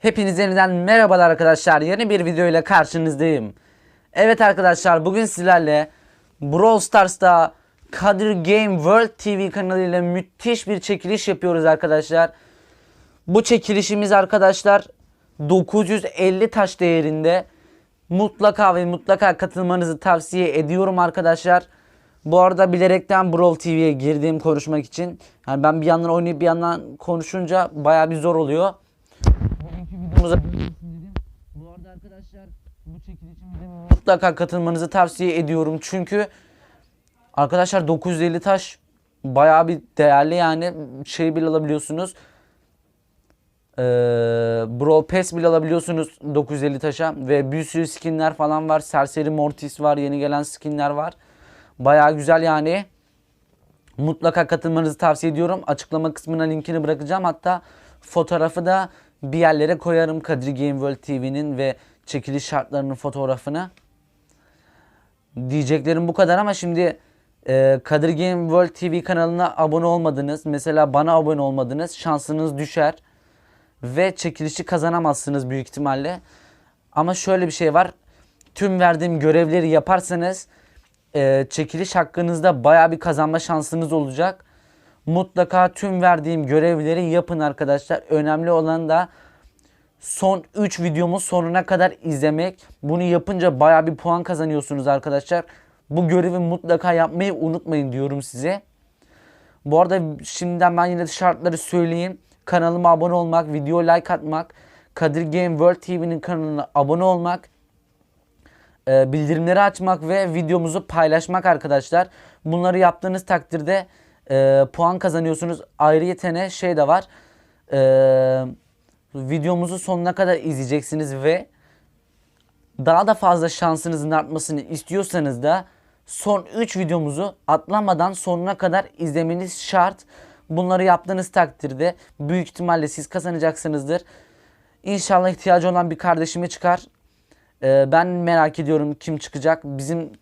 Hepinize yeniden merhabalar arkadaşlar. Yeni bir video ile karşınızdayım. Evet arkadaşlar bugün sizlerle Brawl Stars'ta Kadir Game World TV kanalıyla müthiş bir çekiliş yapıyoruz arkadaşlar. Bu çekilişimiz arkadaşlar 950 taş değerinde. Mutlaka ve mutlaka katılmanızı tavsiye ediyorum arkadaşlar. Bu arada bilerekten Brawl TV'ye girdiğim konuşmak için. Yani ben bir yandan oynayıp bir yandan konuşunca baya bir zor oluyor Bu arada arkadaşlar bu çekilişimize mutlaka katılmanızı tavsiye ediyorum. Çünkü arkadaşlar 950 taş bayağı bir değerli yani şey bile alabiliyorsunuz. Ee, Brawl Pass bile alabiliyorsunuz 950 taşa ve bir sürü skinler falan var. Serseri Mortis var, yeni gelen skinler var. Bayağı güzel yani. Mutlaka katılmanızı tavsiye ediyorum. Açıklama kısmına linkini bırakacağım. Hatta fotoğrafı da bir yerlere koyarım Kadir Game World TV'nin ve çekiliş şartlarının fotoğrafını. Diyeceklerim bu kadar ama şimdi e, Kadir Game World TV kanalına abone olmadınız. Mesela bana abone olmadınız. Şansınız düşer. Ve çekilişi kazanamazsınız büyük ihtimalle. Ama şöyle bir şey var. Tüm verdiğim görevleri yaparsanız e, çekiliş hakkınızda baya bir kazanma şansınız olacak. Mutlaka tüm verdiğim görevleri yapın arkadaşlar. Önemli olan da son 3 videomu sonuna kadar izlemek. Bunu yapınca baya bir puan kazanıyorsunuz arkadaşlar. Bu görevi mutlaka yapmayı unutmayın diyorum size. Bu arada şimdiden ben yine şartları söyleyeyim. Kanalıma abone olmak, video like atmak, Kadir Game World TV'nin kanalına abone olmak, e, bildirimleri açmak ve videomuzu paylaşmak arkadaşlar. Bunları yaptığınız takdirde e, puan kazanıyorsunuz. Ayrıyetene şey de var. E, videomuzu sonuna kadar izleyeceksiniz ve daha da fazla şansınızın artmasını istiyorsanız da son 3 videomuzu atlamadan sonuna kadar izlemeniz şart. Bunları yaptığınız takdirde büyük ihtimalle siz kazanacaksınızdır. İnşallah ihtiyacı olan bir kardeşime çıkar. Ee, ben merak ediyorum kim çıkacak. Bizim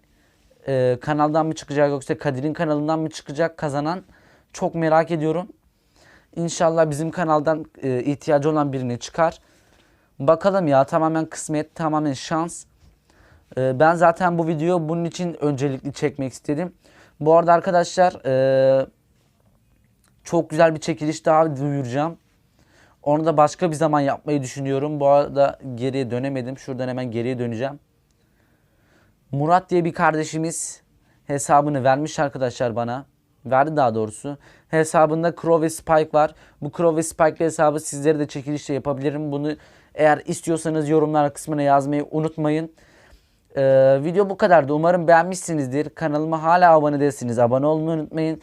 e, kanaldan mı çıkacak yoksa Kadir'in kanalından mı çıkacak kazanan çok merak ediyorum. İnşallah bizim kanaldan e, ihtiyacı olan birini çıkar. Bakalım ya tamamen kısmet, tamamen şans. E, ben zaten bu videoyu bunun için öncelikli çekmek istedim. Bu arada arkadaşlar e, çok güzel bir çekiliş daha duyuracağım. Onu da başka bir zaman yapmayı düşünüyorum. Bu arada geriye dönemedim. Şuradan hemen geriye döneceğim. Murat diye bir kardeşimiz hesabını vermiş arkadaşlar bana. Verdi daha doğrusu. Hesabında Crow ve Spike var. Bu Crow ve Spike hesabı sizlere de çekilişle yapabilirim. Bunu eğer istiyorsanız yorumlar kısmına yazmayı unutmayın. Ee, video bu kadardı. Umarım beğenmişsinizdir. Kanalıma hala abone değilsiniz. Abone olmayı unutmayın.